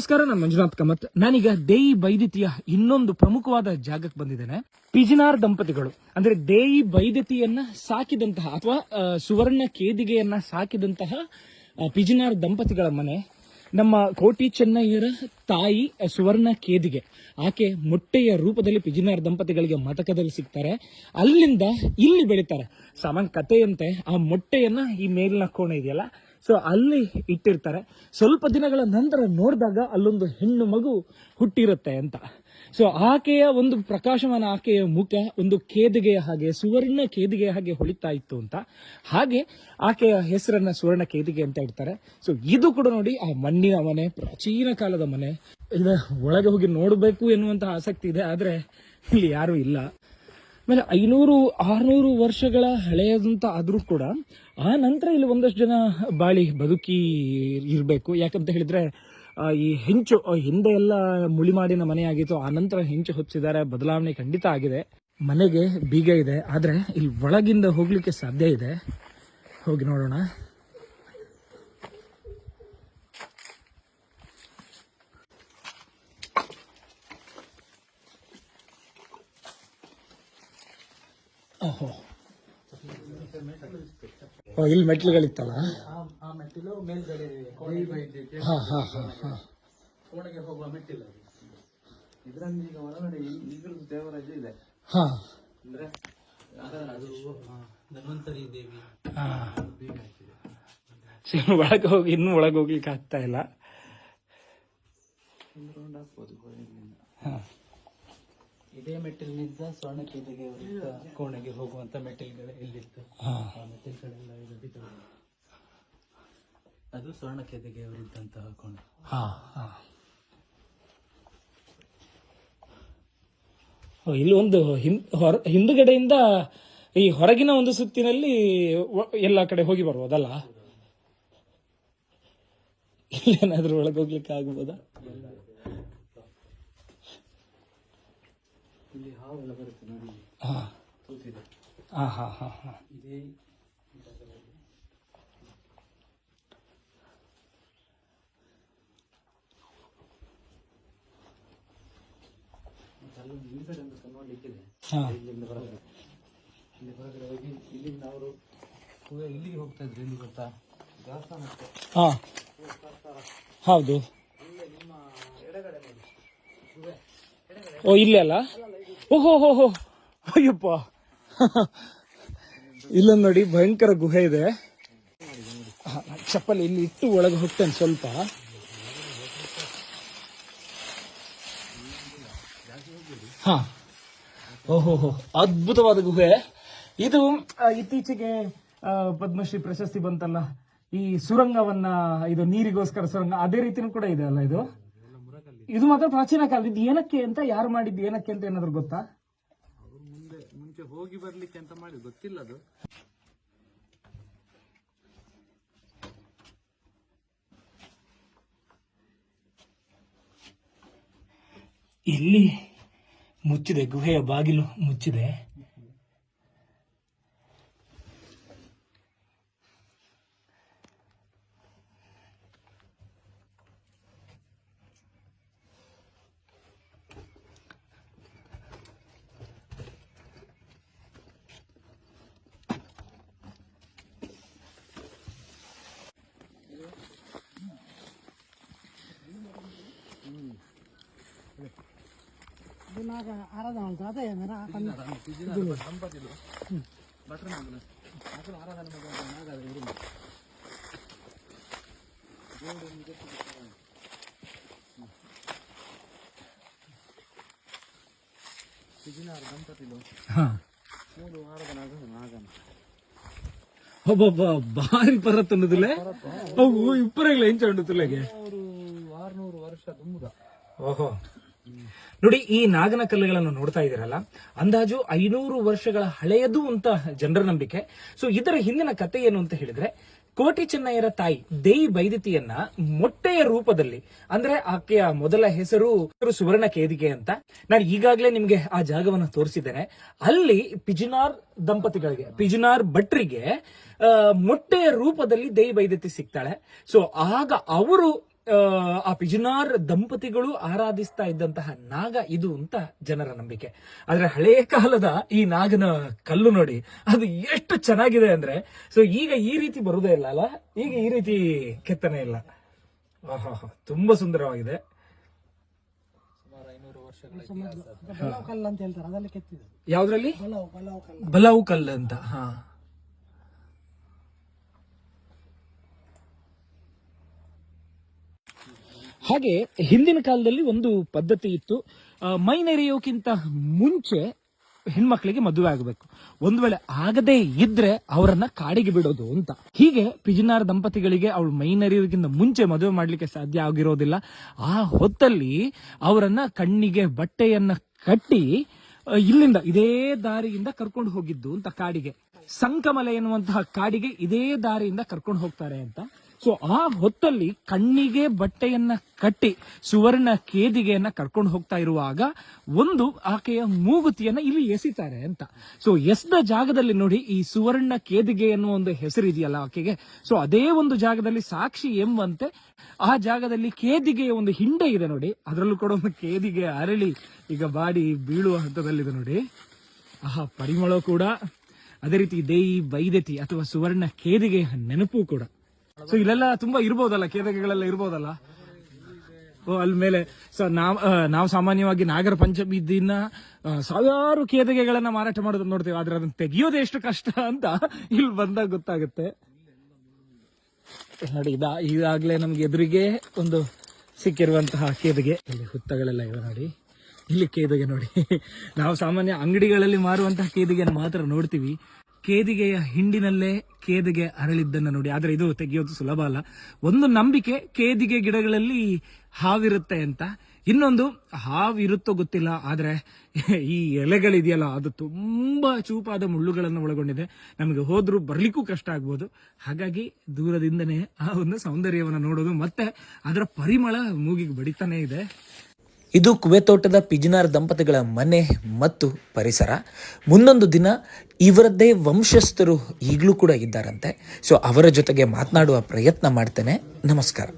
ನಮಸ್ಕಾರ, ನಾನು ಮಂಜುನಾಥ್ ಕಾಮತ್. ನಾನೀಗ ದೇಯಿ ಬೈದಿತಿಯ ಇನ್ನೊಂದು ಪ್ರಮುಖವಾದ ಜಾಗಕ್ಕೆ ಬಂದಿದ್ದೇನೆ. ಪಿಜಿನಾರ್ ದಂಪತಿಗಳು, ಅಂದ್ರೆ ದೇಯಿ ಬೈದತಿಯನ್ನ ಸಾಕಿದಂತಹ ಅಥವಾ ಸುವರ್ಣ ಕೇದಿಗೆಯನ್ನ ಸಾಕಿದಂತಹ ಪಿಜಿನಾರ್ ದಂಪತಿಗಳ ಮನೆ. ನಮ್ಮ ಕೋಟಿ ಚೆನ್ನಯ್ಯರ ತಾಯಿ ಸುವರ್ಣ ಕೇದಿಗೆ. ಆಕೆ ಮೊಟ್ಟೆಯ ರೂಪದಲ್ಲಿ ಪಿಜಿನಾರ್ ದಂಪತಿಗಳಿಗೆ ಮತಕದಲ್ಲಿ ಸಿಗ್ತಾರೆ. ಅಲ್ಲಿಂದ ಇಲ್ಲಿ ಬೆಳಿತಾರೆ. ಸಾಮಾನ್ಯ ಕಥೆಯಂತೆ ಆ ಮೊಟ್ಟೆಯನ್ನ ಈ ಮೇಲಿನ ಕೋಣೆ ಇದೆಯಲ್ಲ ಸೊ ಅಲ್ಲಿ ಇಟ್ಟಿರ್ತಾರೆ. ಸ್ವಲ್ಪ ದಿನಗಳ ನಂತರ ನೋಡಿದಾಗ ಅಲ್ಲೊಂದು ಹೆಣ್ಣು ಮಗು ಹುಟ್ಟಿರುತ್ತೆ ಅಂತ. ಸೊ ಆಕೆಯ ಒಂದು ಪ್ರಕಾಶಮಾನ ಆಕೆಯ ಮುಖ, ಒಂದು ಕೇದಿಗೆಯ ಹಾಗೆ, ಸುವರ್ಣ ಕೇದಿಗೆಯ ಹಾಗೆ ಹೊಳಿತಾ ಇತ್ತು ಅಂತ. ಹಾಗೆ ಆಕೆಯ ಹೆಸರನ್ನ ಸುವರ್ಣ ಕೇದಿಗೆ ಅಂತ ಇಡ್ತಾರೆ. ಸೊ ಇದು ಕೂಡ ನೋಡಿ ಆ ಮಣ್ಣಿನ ಮನೆ, ಪ್ರಾಚೀನ ಕಾಲದ ಮನೆ. ಇದು ಒಳಗೆ ಹೋಗಿ ನೋಡಬೇಕು ಎನ್ನುವಂತಹ ಆಸಕ್ತಿ ಇದೆ, ಆದ್ರೆ ಇಲ್ಲಿ ಯಾರು ಇಲ್ಲ. ಆಮೇಲೆ ಐನೂರು, ಆರುನೂರು ವರ್ಷಗಳ ಹಳೆಯದಂತ ಆದರೂ ಕೂಡ ಆ ನಂತರ ಇಲ್ಲಿ ಒಂದಷ್ಟು ಜನ ಬಾಳಿ ಬದುಕಿ ಇರಬೇಕು. ಯಾಕಂತ ಹೇಳಿದ್ರೆ ಈ ಹೆಂಚು ಹಿಂದೆ ಎಲ್ಲ ಮುಳಿಮಾಡಿನ ಮನೆ ಆಗಿತ್ತು. ಆ ನಂತರ ಹೆಂಚು ಹೊತ್ತಿದ್ದಾರೆ ಬದಲಾವಣೆ ಖಂಡಿತ ಆಗಿದೆ. ಮನೆಗೆ ಬೀಗ ಇದೆ. ಆದರೆ ಇಲ್ಲಿ ಒಳಗಿಂದ ಹೋಗ್ಲಿಕ್ಕೆ ಸಾಧ್ಯ ಇದೆ. ಹೋಗಿ ನೋಡೋಣ ಓಹೋ ಓ, ಇಲ್ಲಿ ಮೆಟ್ಲುಗಳಿತ್ತಲ್ಲ ಆ ಮೆಟ್ಟಿಲು ಮೇಲ್ಗಡೆ ಹಾ ಹಾ ಹಾ ಹಾ. ಕೋಣೆಗೆ ಹೋಗುವ ಮೆಟ್ಟಿಲು ಇದರಲ್ಲಿ ಈಗ ಒಳಗಡೆ ಈಗಲೂ ದೇವರಾಜ ಇದೆ. ಹಾ. ಅಂದ್ರೆ ಅದು ಧನ್ವಂತರಿ ದೇವಿ. ಹಾ. ಬೀಗ ಹಾಕಿದೆ ಸೊ ಇನ್ನು ಒಳಗೆ ಹೋಗಿ ಇನ್ನೂ ಒಳಗೆ ಹೋಗ್ಲಿಕ್ಕೆ ಆಗ್ತಾ ಇಲ್ಲ. ಹಾ. ಇದೇ ಮೆಟ್ಟಿಲಿನಿಂದ ಸ್ವರ್ಣ ಕೇದಿಗೆ ಕೋಣೆಗೆ ಹೋಗುವಂತ ಮೆಟ್ಟಿಲುಗಳು ಇಲ್ಲಿತ್ತು. ಆ ಮೆಟ್ಟಿಲುಗಳೆಲ್ಲ ಈಗ ಬಿದ್ದು ಅದು ಸ್ವರ್ಣ ಕೇದಿಗೆ ಅವರಿದ್ದಂತಹ ಕೋಣೆ ಇಲ್ಲಿ ಒಂದು ಹಿಂದು ಹೊರ- ಹಿಂದುಗಡೆಯಿಂದ ಈ ಹೊರಗಿನ ಒಂದು ಸುತ್ತಿನಲ್ಲಿ ಎಲ್ಲ ಕಡೆ ಹೋಗಿ ಬರ್ಬೋದಲ್ಲ ಇಲ್ಲೇನಾದ್ರೂ ಒಳಗೆ ಹೋಗ್ಲಿಕ್ಕೆ ಆಗ್ಬೋದಾ ಇಲ್ಲಿ ಹಾವೆಲ್ಲ ಬರುತ್ತೆ ನೋಡಿ. ಹಾ. ತೂತಿದೆ. ಹಾಂ ಹಾಂ ಹಾಂ ಹಾಂ. ಇದೇ ಅಲ್ಲೊಂದು ನೋಡ್ಲಿಕ್ಕಿದೆ ಇಲ್ಲಿಂದ ಹೊರಗಡೆ. ಇಲ್ಲಿ ಹೊರಗಡೆ ಹೋಗಿ ಇಲ್ಲಿಂದ ಅವರು ಇಲ್ಲಿಗೆ ಹೋಗ್ತಾ ಇದ್ರು ಇಲ್ಲಿ ಗೊತ್ತಾ? ದೇವಸ್ಥಾನಕ್ಕೆ. ಹಾ. ಹೌದು. ಓ ಇಲ್ಲ ಅಲ್ಲ ಓಹೋ ಅಯ್ಯಪ್ಪ. ಇಲ್ಲೊಂದು ನೋಡಿ, ಭಯಂಕರ ಗುಹೆ ಇದೆ. ಚಪ್ಪಲಿ ಇಲ್ಲಿ ಇಟ್ಟು ಒಳಗೆ ಹೋಗ್ತೇನೆ ಸ್ವಲ್ಪ. ಹಾ. ಓಹೋ ಅದ್ಭುತವಾದ ಗುಹೆ. ಇದು ಇತ್ತೀಚೆಗೆ ಪದ್ಮಶ್ರೀ ಪ್ರಶಸ್ತಿ ಬಂತಲ್ಲ, ಈ ಸುರಂಗವನ್ನ, ಇದು ನೀರಿಗೋಸ್ಕರ ಸುರಂಗ, ಅದೇ ರೀತಿನೂ ಕೂಡ ಇದೆ ಅಲ್ಲ ಇದು? ಇದು ಮಾತ್ರ ಪ್ರಾಚೀನ ಕಾಲ. ಇದು ಏನಕ್ಕೆ ಅಂತ ಯಾರು ಮಾಡಿದ್ದು ಏನಕ್ಕೆ ಅಂತ ಏನಾದ್ರು ಗೊತ್ತಾ? ಮುಂದೆ ಮುಂಚೆ ಹೋಗಿ ಬರ್ಲಿಕ್ಕೆ ಅಂತ ಮಾಡಿ ಗೊತ್ತಿಲ್ಲ ಅದು. ಇಲ್ಲಿ ಮುಚ್ಚಿದೆ ಗುಹೆಯ ಬಾಗಿಲು ಮುಚ್ಚಿದೆ? ದಂಪತಿಗಳು ಆರಾಧ ಮಾಡ್ತಾರೆ ಅದೇ ಮೂರು ಆರಾಧನೆ ನಾಗನ ಒಬ್ಬೊಬ್ಬ ಬಾರಿ ಪರತ್ ಅನ್ನೋದಿಲ್ಲ? ಅವು ಹೆಂಚ ಉಂಡುತ್ತಲೆಗೆ ಅವರು ಆರ್ನೂರು ವರ್ಷ ತುಂಬುದ. ಓಹೋ. ನೋಡಿ, ಈ ನಾಗನ ಕಲ್ಲುಗಳನ್ನು ನೋಡ್ತಾ ಇದ್ದೀರಲ್ಲ, ಅಂದಾಜು ಐನೂರು ವರ್ಷಗಳ ಹಳೆಯದು ಅಂತ ಜನರ ನಂಬಿಕೆ. ಸೊ ಇದರ ಹಿಂದಿನ ಕತೆ ಏನು ಅಂತ ಹೇಳಿದ್ರೆ, ಕೋಟಿ ಚೆನ್ನಯ್ಯರ ತಾಯಿ ದೇಯಿ ಬೈದಿತಿಯನ್ನ ಮೊಟ್ಟೆಯ ರೂಪದಲ್ಲಿ, ಅಂದ್ರೆ ಆಕೆಯ ಮೊದಲ ಹೆಸರು ಸುವರ್ಣ ಕೇದಿಗೆ ಅಂತ ನಾನು ಈಗಾಗಲೇ ನಿಮಗೆ ಆ ಜಾಗವನ್ನು ತೋರಿಸಿದ್ದೇನೆ. ಅಲ್ಲಿ ಪಿಜಿನಾರ್ ದಂಪತಿಗಳಿಗೆ, ಪಿಜಿನಾರ್ ಭಟ್ರಿಗೆ ಮೊಟ್ಟೆಯ ರೂಪದಲ್ಲಿ ದೇಯಿ ಬೈದತಿ ಸಿಗ್ತಾಳೆ. ಸೊ ಆಗ ಅವರು ಆ ಪಿಜುನಾರ್ ದಂಪತಿಗಳು ಆರಾಧಿಸ್ತಾ ಇದ್ದಂತಹ ನಾಗ ಇದು ಅಂತ ಜನರ ನಂಬಿಕೆ. ಆದ್ರೆ ಹಳೆಯ ಕಾಲದ ಈ ನಾಗನ ಕಲ್ಲು ನೋಡಿ ಅದು ಎಷ್ಟು ಚೆನ್ನಾಗಿದೆ ಅಂದ್ರೆ ಸೊ ಈಗ ಈ ರೀತಿ ಬರುದೇ ಇಲ್ಲ ಅಲ್ಲ? ಈಗ ಈ ರೀತಿ ಕೆತ್ತನೆ ಇಲ್ಲ. ಆಹಾ ತುಂಬಾ ಸುಂದರವಾಗಿದೆ. ಯಾವ್ದ್ರಲ್ಲಿ? ಬಲವು ಕಲ್ಲು ಅಂತ ಹಾ. ಹಾಗೆ ಹಿಂದಿನ ಕಾಲದಲ್ಲಿ ಒಂದು ಪದ್ಧತಿ ಇತ್ತು. ಮೈನೆರೆಯೋಕ್ಕಿಂತ ಮುಂಚೆ ಹೆಣ್ಮಕ್ಳಿಗೆ ಮದುವೆ ಆಗಬೇಕು. ಒಂದು ವೇಳೆ ಆಗದೇ ಇದ್ರೆ ಅವರನ್ನ ಕಾಡಿಗೆ ಬಿಡೋದು ಅಂತ. ಹೀಗೆ ಪಿಜಿನಾರ್ ದಂಪತಿಗಳಿಗೆ ಅವಳು ಮೈ ನೆರೆಯೋಕ್ಕಿಂತ ಮುಂಚೆ ಮದುವೆ ಮಾಡ್ಲಿಕ್ಕೆ ಸಾಧ್ಯ ಆಗಿರೋದಿಲ್ಲ. ಆ ಹೊತ್ತಲ್ಲಿ ಅವರನ್ನ ಕಣ್ಣಿಗೆ ಬಟ್ಟೆಯನ್ನ ಕಟ್ಟಿ ಇಲ್ಲಿಂದ, ಇದೇ ದಾರಿಯಿಂದ ಕರ್ಕೊಂಡು ಹೋಗಿದ್ದು ಅಂತ ಕಾಡಿಗೆ. ಸಂಕಮಲೆ ಎನ್ನುವಂತಹ ಕಾಡಿಗೆ ಇದೇ ದಾರಿಯಿಂದ ಕರ್ಕೊಂಡು ಹೋಗ್ತಾರೆ ಅಂತ. ಸೊ ಆ ಹೊತ್ತಲ್ಲಿ ಕಣ್ಣಿಗೆ ಬಟ್ಟೆಯನ್ನ ಕಟ್ಟಿ ಸುವರ್ಣ ಕೇದಿಗೆಯನ್ನ ಕರ್ಕೊಂಡು ಹೋಗ್ತಾ ಇರುವಾಗ ಒಂದು ಆಕೆಯ ಮೂಗುತಿಯನ್ನ ಇಲ್ಲಿ ಎಸಿತಾರೆ ಅಂತ. ಸೊ ಎಸ್ದ ಜಾಗದಲ್ಲಿ ನೋಡಿ ಈ ಸುವರ್ಣ ಕೇದಿಗೆ ಅನ್ನೋ ಒಂದು ಹೆಸರಿದೆಯಲ್ಲ ಆಕೆಗೆ. ಸೊ ಅದೇ ಒಂದು ಜಾಗದಲ್ಲಿ ಸಾಕ್ಷಿ ಎಂಬಂತೆ ಆ ಜಾಗದಲ್ಲಿ ಕೇದಿಗೆಯ ಒಂದು ಹಿಂಡೆ ಇದೆ ನೋಡಿ. ಅದರಲ್ಲೂ ಕೂಡ ಒಂದು ಕೇದಿಗೆ ಅರಳಿ ಈಗ ಬಾಡಿ ಬೀಳುವ ಹಂತದಲ್ಲಿದೆ ನೋಡಿ. ಆಹಾ, ಪರಿಮಳ ಕೂಡ. ಅದೇ ರೀತಿ ದೇಯಿ ಬೈದತಿ ಅಥವಾ ಸುವರ್ಣ ಕೇದಿಗೆಯ ನೆನಪು ಕೂಡ. ಸೊ ಇಲ್ಲೆಲ್ಲ ತುಂಬಾ ಇರ್ಬೋದಲ್ಲ? ಕೇದಿಗೆಗಳೆಲ್ಲ ಇರ್ಬೋದಲ್ಲ? ಓ ಅಲ್ಲಿ ಮೇಲೆ. ಸೊ ನಾವ್ ನಾವು ಸಾಮಾನ್ಯವಾಗಿ ನಾಗರ ಪಂಚಮಿ ದಿನ ಸಾವಿರಾರು ಕೇದಗೆಗಳನ್ನ ಮಾರಾಟ ಮಾಡೋದನ್ನ ನೋಡ್ತೇವೆ. ಆದ್ರೆ ಅದನ್ನ ತೆಗಿಯೋದು ಎಷ್ಟು ಕಷ್ಟ ಅಂತ ಇಲ್ಲಿ ಬಂದಾಗ ಗೊತ್ತಾಗುತ್ತೆ. ನೋಡಿ, ಇದಾ, ಈಗಾಗಲೇ ನಮ್ಗೆ ಎದುರಿಗೆ ಒಂದು ಸಿಕ್ಕಿರುವಂತಹ ಕೇದಿಗೆ. ಇಲ್ಲಿ ಹುತ್ತಗಳೆಲ್ಲ ಇವೆ ನೋಡಿ. ಇಲ್ಲಿ ಕೇದಿಗೆ ನೋಡಿ. ನಾವು ಸಾಮಾನ್ಯ ಅಂಗಡಿಗಳಲ್ಲಿ ಮಾರುವಂತಹ ಕೇದಿಗೆಯನ್ನು ಮಾತ್ರ ನೋಡ್ತೀವಿ. ಕೇದಿಗೆಯ ಹಿಂಡಿನಲ್ಲೇ ಕೇದಿಗೆ ಅರಳಿದ್ದನ್ನು ನೋಡಿ. ಆದ್ರೆ ಇದು ತೆಗೆಯೋದು ಸುಲಭ ಅಲ್ಲ. ಒಂದು ನಂಬಿಕೆ ಕೇದಿಗೆ ಗಿಡಗಳಲ್ಲಿ ಹಾವಿರುತ್ತೆ ಅಂತ. ಇನ್ನೊಂದು, ಹಾವಿರುತ್ತೋ ಗೊತ್ತಿಲ್ಲ, ಆದ್ರೆ ಈ ಎಲೆಗಳಿದೆಯಲ್ಲ, ಅದು ತುಂಬಾ ಚೂಪಾದ ಮುಳ್ಳುಗಳನ್ನು ಒಳಗೊಂಡಿದೆ. ನಮಗೆ ಹೋದ್ರೂ ಬರ್ಲಿಕ್ಕೂ ಕಷ್ಟ ಆಗ್ಬೋದು. ಹಾಗಾಗಿ ದೂರದಿಂದನೇ ಆ ಒಂದು ಸೌಂದರ್ಯವನ್ನು ನೋಡೋದು. ಮತ್ತೆ ಅದರ ಪರಿಮಳ ಮೂಗಿಗೆ ಬಡಿತಾನೆ ಇದೆ. ಇದು ಕುವೆತೋಟದ ಪಿಜಿನಾರ್ ದಂಪತಿಗಳ ಮನೆ ಮತ್ತು ಪರಿಸರ. ಮುಂದೊಂದು ದಿನ ಇವರದ್ದೇ ವಂಶಸ್ಥರು ಈಗಲೂ ಕೂಡ ಇದ್ದಾರಂತೆ. ಸೊ ಅವರ ಜೊತೆಗೆ ಮಾತನಾಡುವ ಪ್ರಯತ್ನ ಮಾಡ್ತೇನೆ. ನಮಸ್ಕಾರ.